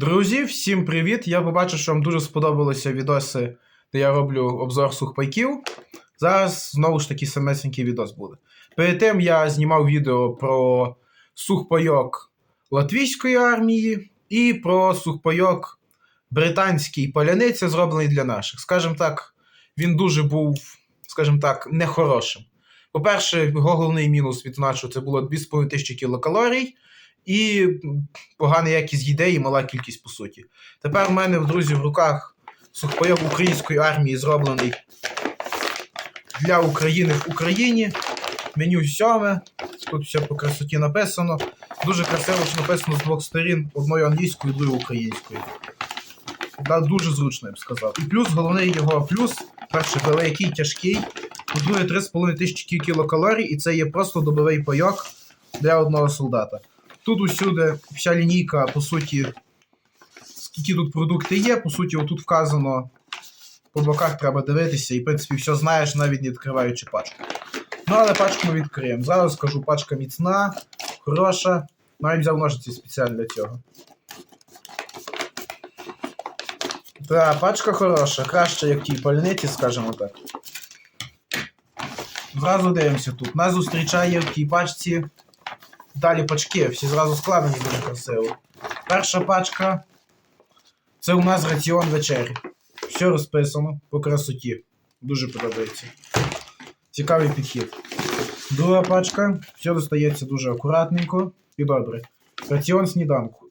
Друзі, всім привіт! Я побачив, що вам дуже сподобалися відоси, де я роблю обзор сухпайків. Зараз знову ж таки самесенький відос буде. Перед тим я знімав відео про сухпайок латвійської армії і про сухпайок британський паляниця, зроблений для наших. Скажімо так, він дуже був, скажімо так, нехорошим. По-перше, його головний мінус відзначу, це було 2500 кілокалорій. І погана якість їде мала кількість по суті. Тепер в мене, друзі, в руках сухпайок української армії зроблений для України в Україні. Меню сьоме. Тут все по красоті написано. Дуже красиво, що написано з двох сторін: одною англійською, другою українською. Да, дуже зручно, я б сказав. І плюс, головний його плюс, перший великий, тяжкий, по-друге, 3,5 тисячі кілокалорій, і це є просто добовий пайок для одного солдата. Тут усюди вся лінійка, по суті, скільки тут продукти є, по суті, отут вказано. По боках треба дивитися, і в принципі все знаєш, навіть не відкриваючи пачку. Ну, але пачку ми відкриємо. Зараз скажу, пачка міцна, хороша. Навіть взяв ножиці спеціально для цього. Так, пачка хороша, краще, як тій пальниці, скажімо так. Зразу дивимося тут. Нас зустрічає в тій пачці Далі пачки, всі зразу складені дуже красиво. Перша пачка. Це у нас раціон вечері. Все розписано по красоті. Дуже подобається. Цікавий підхід. Друга пачка. Все достається дуже акуратненько і добре. Раціон сніданку.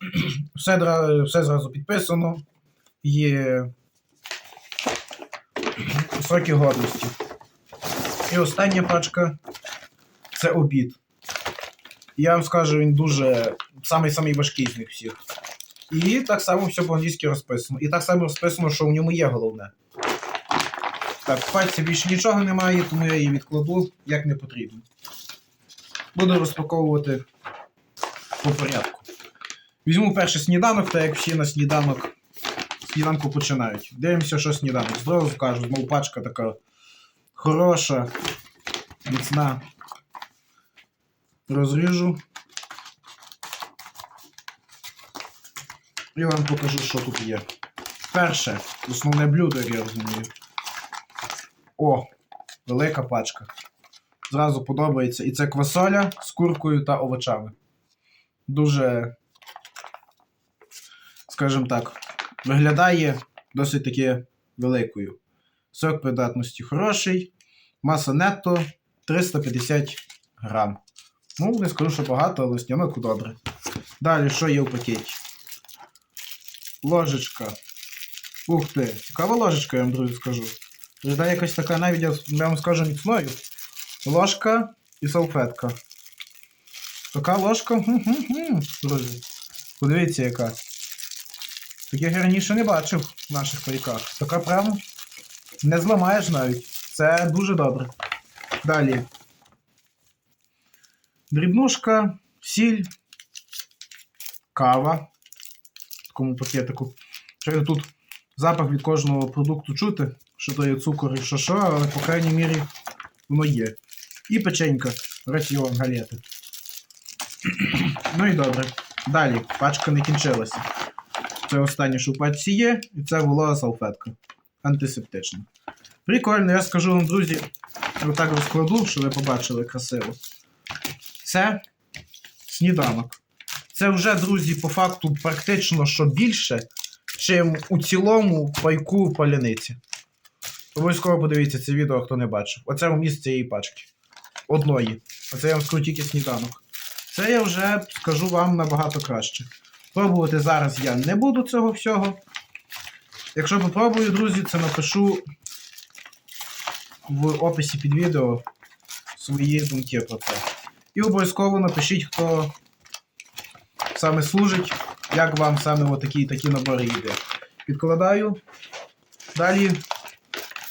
Все, все зразу підписано. Є сроки годності. І остання пачка це обід. Я вам скажу, він дуже самий-самий важкий з них всіх. І так само все по-англійськи розписано. І так само розписано, що в ньому є головне. Так, в пальці більше нічого немає, тому я її відкладу як не потрібно. Буду розпаковувати по порядку. Візьму перший сніданок, так як всі на сніданок сніданку починають. Дивимося, що сніданок. Зразу кажу, знову пачка така хороша, міцна. Розріжу. І вам покажу, що тут є. Перше, основне блюдо, як я розумію. О, велика пачка. Зразу подобається. І це квасоля з куркою та овочами. Дуже, скажімо так, виглядає досить таки великою. Срок придатності хороший. Маса нетто 350 грам. Ну, не скажу, що багато, але снянок добре. Далі, що є в пакеті? Ложечка. Ух ти, цікава ложечка, я вам друзі скажу. Виглядає якась така навіть, я вам скажу міцною. Ложка і салфетка. Така ложка. Друзі. Подивіться, яка. Таких я раніше не бачив в наших пайках. Така прямо не зламаєш навіть. Це дуже добре. Далі. Дрібнушка, сіль, кава в такому пакетику. Що тут запах від кожного продукту чути, що то є цукор і що що, але по крайній мірі воно є. І печенька, раціон, галети. ну і добре. Далі, пачка не кінчилася. Це останнє, що в пачці є, і це волога салфетка. Антисептична. Прикольно, я скажу вам, друзі, отак розкладу, щоб ви побачили красиво. Це сніданок. Це вже, друзі, по факту практично що більше, чим у цілому пайку паляниці. Обов'язково подивіться це відео, хто не бачив. Оце вміст цієї пачки. Одної. Оце я вам скажу тільки сніданок. Це я вже скажу вам набагато краще. Пробувати зараз я не буду цього всього. Якщо попробую, друзі, це напишу в описі під відео свої думки про це. І обов'язково напишіть, хто саме служить, як вам саме такі такі набори йде. Підкладаю. Далі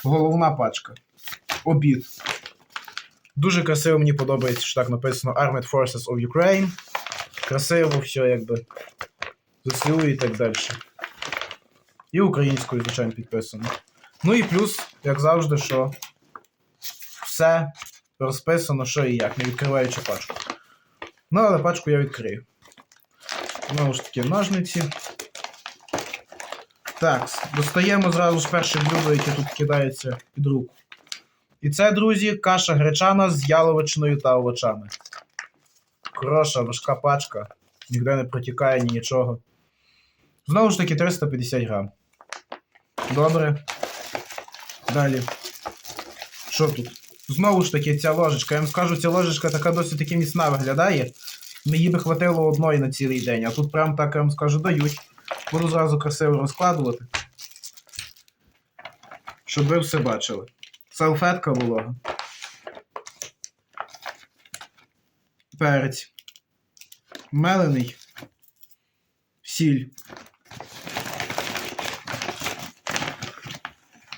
головна пачка. Обід. Дуже красиво мені подобається, що так написано Armed Forces of Ukraine. Красиво все якби. ЗСУ і так далі. І українською, звичайно, підписано. Ну і плюс, як завжди, що все розписано, що і як, не відкриваючи пачку. Ну, але пачку я відкрию. Знову ж таки, ножниці. Так, достаємо зразу ж перше блюдо, яке тут кидається під руку. І це, друзі, каша гречана з яловичиною та овочами. Хороша, важка пачка. Ніде не протікає ні нічого. Знову ж таки, 350 грам. Добре. Далі. Що тут? Знову ж таки, ця ложечка. Я вам скажу, ця ложечка така досить таки міцна виглядає. Мені би хватило одної на цілий день, а тут прям так я вам скажу дають. Буду зразу красиво розкладувати. Щоб ви все бачили. Салфетка волога. Перець. Мелений. Сіль.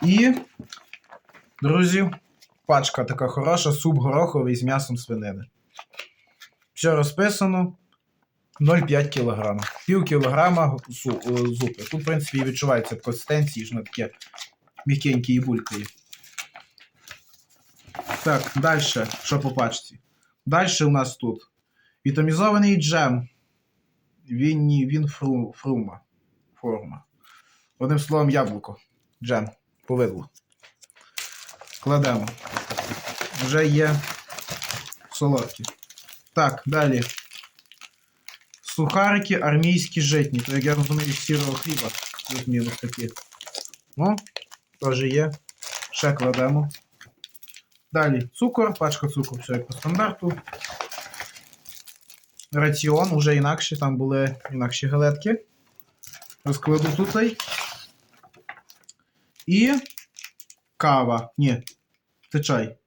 І, друзі, пачка така хороша, суп гороховий з м'ясом свинини. Все розписано. 0,5 кг. Пів кілограма е, зупи. Тут, в принципі, і відчувається консистенції, що воно таке м'якеньке і булькає. Так, далі, що по пачці? Далі у нас тут вітамізований джем. Він, він фру, фрума. Форма. Одним словом, яблуко. Джем. Повидло. Кладемо. Вже є солодкі. Так, далі. Сухарики армійські житні. То, як я розумію, сірого хліба. Плюс-мінус такі. Ну, теж є. Ще кладемо. Далі цукор, пачка цукру, все як по стандарту. Раціон вже інакше, там були інакші галетки. Розкладу тут. І кава. Ні, це чай.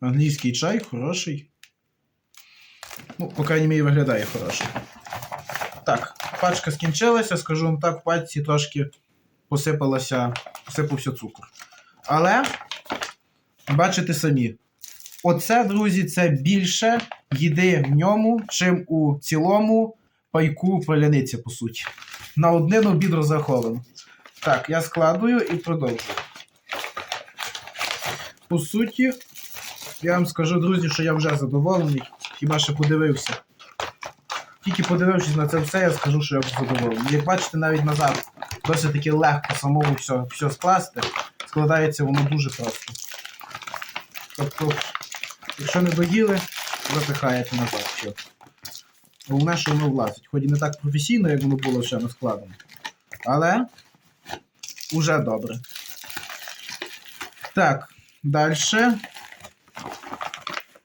Англійський чай хороший. Ну, по крайній мірі, виглядає хороший. Так, пачка скінчилася, скажу вам так, в пачці трошки посипалася, посипався цукор. Але, бачите самі, оце, друзі, це більше їди в ньому, чим у цілому пайку паляниці, по суті. На один обід розраховано. Так, я складую і продовжую. По суті, я вам скажу, друзі, що я вже задоволений, хіба що подивився. Тільки подивившись на це все, я скажу, що я задоволений. Як бачите, навіть назад досить таки легко самому все, все скласти. Складається воно дуже просто. Тобто, якщо не доїли, запихаєте назад все. Головне, що воно влазить. Хоч і не так професійно, як воно було ще не складено. Але уже добре. Так, далі.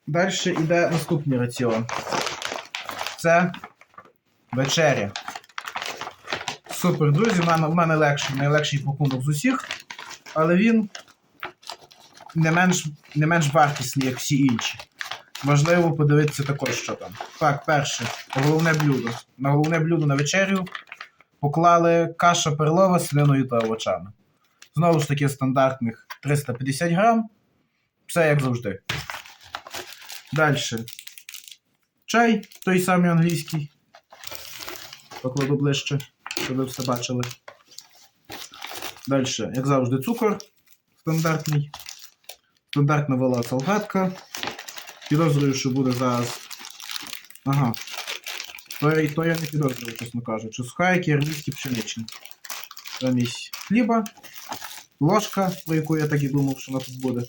Далі йде наступний раціон. Це вечеря. Супер, друзі, в мене, в мене легший, найлегший пакунок з усіх, але він не менш, не менш вартісний, як всі інші. Важливо подивитися також, що там. Так, перше, головне блюдо. На головне блюдо на вечерю поклали каша перлова з свининою та овочами. Знову ж таки, стандартних 350 грам. Все як завжди. Далі. Чай, той самий англійський. Покладу ближче, щоб ви все бачили. Далі, як завжди, цукор стандартний. Стандартна вела салфетка. Підозрюю, що буде зараз. Ага. То, то я не підозрюю, чесно кажучи. Сухарики армійські пшеничні. Замість хліба. Ложка, про яку я так і думав, що вона тут буде.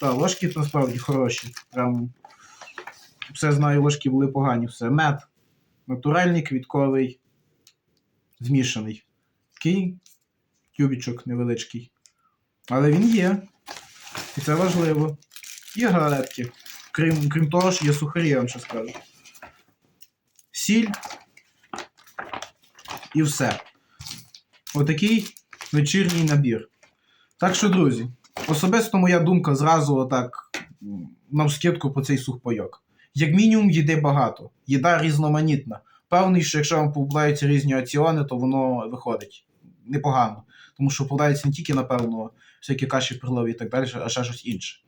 Та, ложки насправді хороші. Прям все знаю, ложки були погані. Все. Мед. Натуральний, квітковий, змішаний. Такий тюбічок невеличкий. Але він є. І це важливо. Є галетки. Крім, крім того, що є сухарі, я вам ще скажу. Сіль. І все. Отакий вечірній набір. Так що, друзі, особисто моя думка зразу отак навскидку по цей сухпайок. Як мінімум, їди багато. Їда різноманітна. Певний, що якщо вам попадаються різні аціони, то воно виходить непогано. Тому що попадаються не тільки, напевно, всякі каші перлові і так далі, а ще щось інше.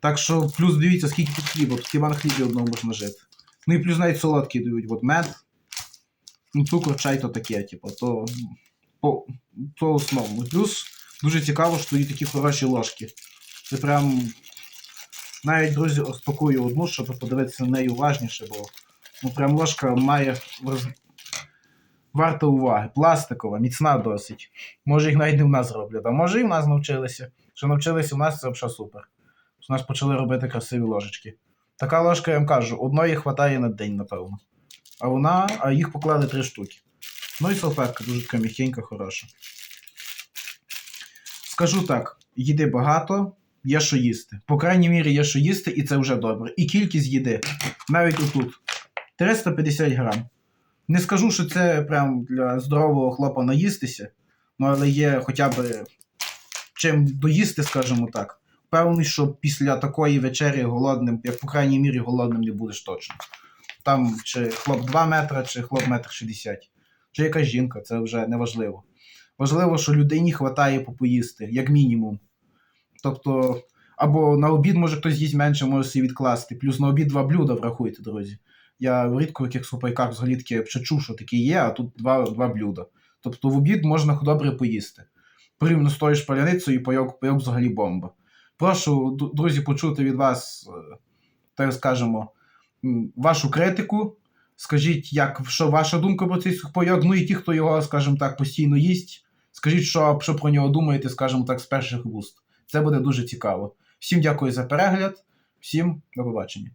Так що, плюс дивіться, скільки тут хліба, тут хіба на хлібі одному можна жити. Ну і плюс навіть солодкі дають, от мед, ну, цукор, чай то таке, типу, то, по, то основно. Плюс дуже цікаво, що є такі хороші ложки. Це прям навіть, друзі, розпакую одну, щоб подивитися на неї уважніше, бо ну, прям ложка має роз... варта уваги. Пластикова, міцна досить. Може, їх навіть не в нас роблять, а може і в нас навчилися. Що навчилися в нас, це взагалі супер. Що нас почали робити красиві ложечки. Така ложка, я вам кажу, одної хватає на день, напевно. А вона, а їх поклали три штуки. Ну і салфетка дуже така м'якенька, хороша. Скажу так: їди багато, є що їсти. По крайній мірі, є що їсти, і це вже добре. І кількість їди. Навіть отут. 350 грам. Не скажу, що це прям для здорового хлопа наїстися, ну але є хоча б чим доїсти, скажімо так. Певний, що після такої вечері голодним, як по крайній мірі, голодним не будеш точно. Там чи хлоп 2 метри, чи хлоп метр 60, чи якась жінка, це вже не важливо. Важливо, що людині вистачає попоїсти, як мінімум. Тобто, або на обід може хтось їсть менше, може собі відкласти. Плюс на обід два блюда врахуйте, друзі. Я рідко в яких супайках взагалі таке чу, що таке є, а тут два, два блюда. Тобто в обід можна добре поїсти. Порівняно з тою шпаляницею, пайок, пайок взагалі бомба. Прошу, друзі, почути від вас, е, так скажемо, вашу критику. Скажіть, як, що ваша думка про цей сухпайок, ну і ті, хто його, скажімо так, постійно їсть. Скажіть, що, що про нього думаєте, скажімо так, з перших вуст. Це буде дуже цікаво. Всім дякую за перегляд, всім до побачення.